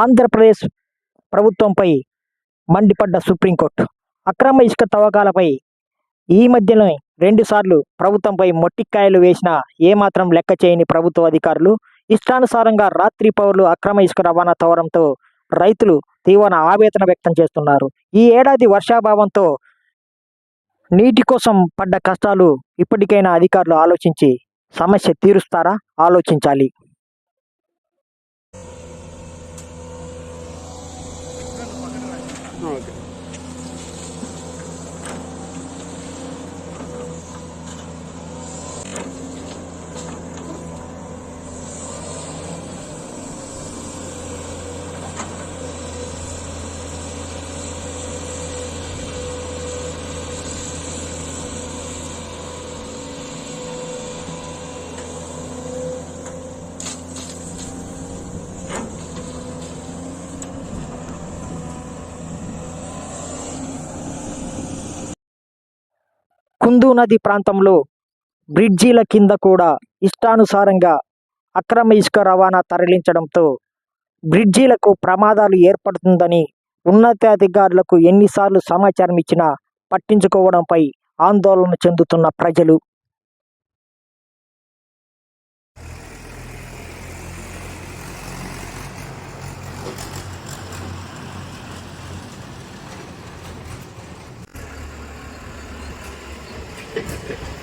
ఆంధ్రప్రదేశ్ ప్రభుత్వంపై మండిపడ్డ సుప్రీంకోర్టు. అక్రమ ఇసుక తవ్వకాలపై ఈ మధ్యనే రెండుసార్లు ప్రభుత్వంపై మొట్టికాయలు వేసినా ఏమాత్రం లెక్క చేయని ప్రభుత్వ అధికారులు ఇష్టానుసారంగా రాత్రి పౌరులు అక్రమ ఇసుక రవాణా తవ్వడంతో రైతులు తీవ్ర ఆవేదన వ్యక్తం చేస్తున్నారు. ఈ ఏడాది వర్షాభావంతో నీటి కోసం పడ్డ కష్టాలు ఇప్పటికైనా అధికారులు ఆలోచించి సమస్య తీరుస్తారా? ఆలోచించాలి. Okay. కుందు నది ప్రాంతంలో బ్రిడ్జీల కింద కూడా ఇష్టానుసారంగా అక్రమ ఇసుక రవాణా తరలించడంతో బ్రిడ్జీలకు ప్రమాదాలు ఏర్పడుతుందని ఉన్నతాధికారులకు ఎన్నిసార్లు సమాచారం ఇచ్చినా పట్టించుకోవడంపై ఆందోళన చెందుతున్న ప్రజలు. ক্ষেত্রে